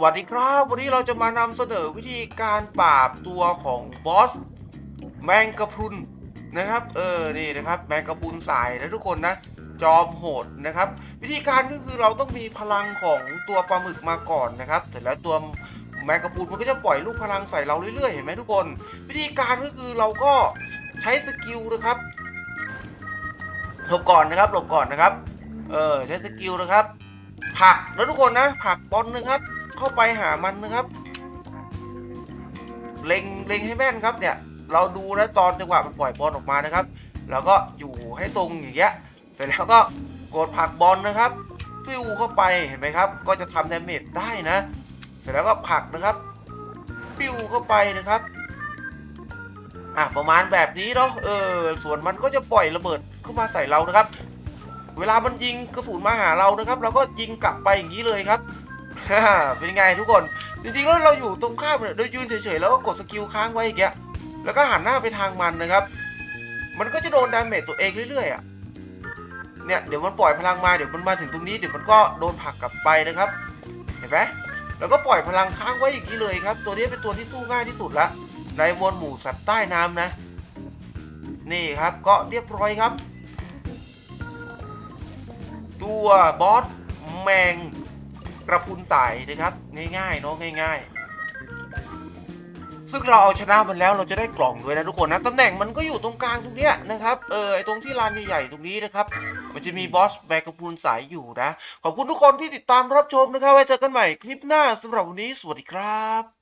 สวัสดีครับ วันนี้เราจะมานำเสนอวิธีการปราบตัวของบอสแมงกะพรุนนะครับ เออ นี่นะครับ แมงกะพรุนสายนะทุกคนนะ จอมโหดนะครับ วิธีการก็คือเราต้องมีพลังของตัวปลาหมึกมาก่อนนะครับ เสร็จแล้วตัวแมงกะพรุนมันก็จะปล่อยลูกพลังใส่เราเรื่อยๆ เห็นไหมทุกคน วิธีการก็คือเราก็ใช้สกิลนะครับหลบก่อนนะครับหลบก่อนนะครับ เออ ใช้สกิลนะครับ ผักแล้วทุกคนนะ ผักบอลนะครับ เข้าไปหามันนะครับ เล็งเล็งให้แม่นครับเนี่ย เราดูแล้วตอนจังหวะมันปล่อยบอลออกมานะครับ แล้วก็อยู่ให้ตรงอย่างเงี้ย เสร็จแล้วก็กดผักบอลนะครับฟิวเข้าไปเห็นไหมครับ ก็จะทำดาเมจได้นะ เสร็จแล้วก็ผักนะครับฟิวเข้าไปนะครับอะประมาณแบบนี้เนาะเออส่วนมันก็จะปล่อยระเบิดเข้ามาใส่เรานะครับ เวลามันยิงกระสุนมาหาเรานะครับ เราก็ยิงกลับไปอย่างนี้เลยครับ เป็นไงทุกคน จริงๆแล้วเราอยู่ตรงข้ามเนี่ยโดยยืนเฉยๆแล้วก็กดสกิลค้างไว้อย่างเงี้ยแล้วก็หันหน้าไปทางมันนะครับ มันก็จะโดนดาเมจตัวเองเรื่อยๆอะเนี่ยเดี๋ยวมันปล่อยพลังมาเดี๋ยวมันมาถึงตรงนี้เดี๋ยวมันก็โดนผลักกลับไปนะครับ เห็นไหมแล้วก็ปล่อยพลังค้างไว้อย่างนี้เลยครับ ตัวนี้เป็นตัวที่สู้ง่ายที่สุดละในมวลหมู่สัตว์ใต้น้ำนะ นี่ครับก็เรียบร้อยครับ ตัวบอสแมง กระพุนสายนะครับ ง่ายๆเนาะง่าย ๆ ซึ่งเราเอาชนะมันแล้วเราจะได้กล่องด้วยนะทุกคนนะตำแหน่งมันก็อยู่ตรงกลางตรงเนี้ยนะครับเออไอตรงที่ลานใหญ่ๆตรงนี้นะครับ มันจะมีบอสแบกกระพุนสายอยู่นะ ขอบคุณทุกคนที่ติดตามรับชมนะครับไว้เจอกันใหม่คลิปหน้าสำหรับวันนี้สวัสดีครับ